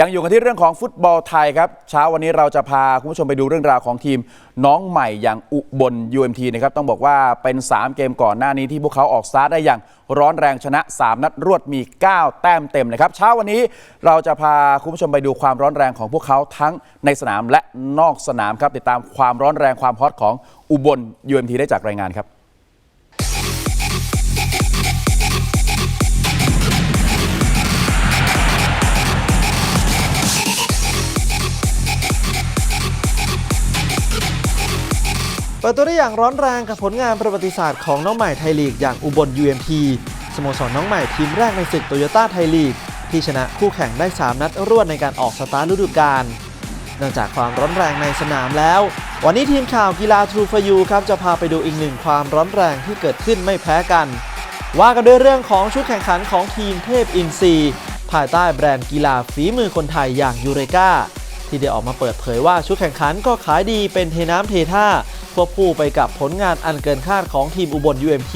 ยังอยู่กันที่เรื่องของฟุตบอลไทยครับเช้าวันนี้เราจะพาคุณผู้ชมไปดูเรื่องราวของทีมน้องใหม่อย่างอุบล UMT นะครับต้องบอกว่าเป็น 3 เกมก่อนหน้านี้ที่พวกเขาออกสตาร์ทได้อย่างร้อนแรงชนะ 3 นัดรวดมี 9 แต้มเต็มเลยครับเช้าวันนี้เราจะพาคุณผู้ชมไปดูความร้อนแรงของพวกเขาทั้งในสนามและนอกสนามครับติดตามความร้อนแรงความฮอตของอุบล UMT ได้จากรายงานครับ เปิดตัวได้อย่างร้อนแรงกับผลงานประวัติศาสตร์ของน้องใหม่ไทยลีกอย่างอุบล UMT สโมสรน้องใหม่ทีมแรกในศึกโตโยต้าไทยลีก ที่ชนะคู่แข่งได้ 3 นัดรวดในการออกสตาร์ทฤดูกาลนอกจากความร้อนแรงในสนามแล้ว วันนี้ทีมข่าวกีฬา True for You ครับจะพาไปดูอีกหนึ่งความร้อนแรงที่เกิดขึ้นไม่แพ้กัน ว่ากันด้วยเรื่องของชุดแข่งขันของทีมเทพอินซีภายใต้แบรนด์กีฬาฝีมือคนไทยอย่างยูเรกาที่ได้ออกมาเปิดเผยว่าชุดแข่งขันก็ขายดีเป็นเทน้ำเทท่า ควบคู่ไปกับผลงานอันเกินคาดของทีมอุบล UMP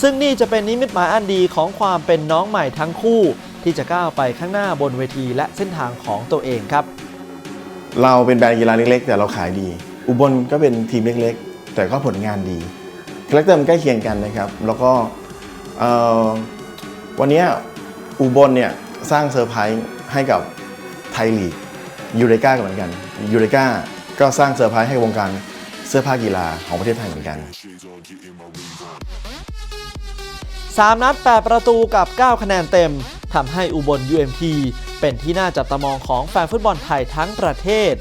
ซึ่งนี่จะเป็นนิมิตหมายอันดีของความเป็นน้องใหม่ทั้งคู่ ที่จะก้าวไปข้างหน้าบนเวทีและเส้นทางของตัวเองครับ เราเป็นแบรนด์กีฬาเล็กๆ แต่เราขายดี อุบลก็เป็นทีมเล็กๆ แต่ก็ผลงานดีคาแรคเตอร์มันใกล้เคียงกันนะครับ แล้วก็วันนี้อุบลเนี่ยสร้างเซอร์ไพรส์ให้กับไทยลีกยูเรกาเหมือนกันยูเรกาก็สร้างเซอร์ไพรส์ให้วงการ สื้อผ้ากีฬาของประเทศไทยเหมือนกัน 3 นัด 8 ประตูกับ 9 คะแนนเต็มทำให้อุบล UMT เป็นที่น่าจับตามองของแฟนฟุตบอลไทยทั้งประเทศ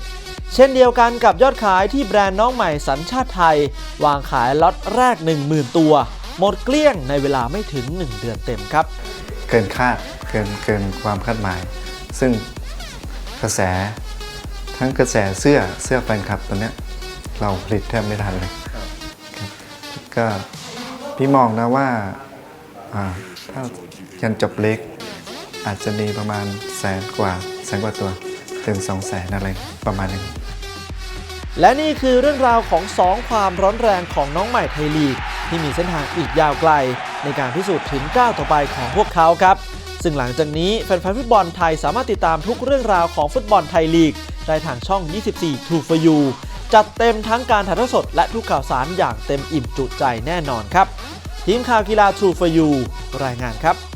เช่นเดียวกันกับยอดขายที่แบรนด์น้องใหม่สัญชาติไทย วางขายล็อตแรก 10,000 ตัว หมดเกลี้ยงในเวลาไม่ถึง 1 เดือนเต็มครับ เกินคาดเกินเกินความคาดหมาย ซึ่งกระแสทั้งกระแสเสื้อเสื้อแฟนคลับตัวเนี้ย เราผลิตแทบไม่ทันเลยครับก็พี่มองนะว่าอ่าถ้ายันจบเล็ก อาจจะมีประมาณแสนกว่าแสนกว่าตัวถึงสองแสนอะไรประมาณนี้และนี่คือเรื่องราวของ 2 ความร้อนแรงของน้องใหม่ไทยลีก ที่มีเส้นทางอีกยาวไกล ในการพิสูจน์ถึงก้าวต่อไปของพวกเขาครับ ซึ่งหลังจากนี้แฟนๆฟุตบอลไทยสามารถติดตามทุกเรื่องราวของฟุตบอลไทยลีก ได้ทางช่อง 24 True for You จัดเต็มทั้งการถ่ายทอดสดและทุกข่าวสารอย่างเต็มอิ่มจุใจแน่นอนครับ ทีมข่าวกีฬา True for You รายงานครับ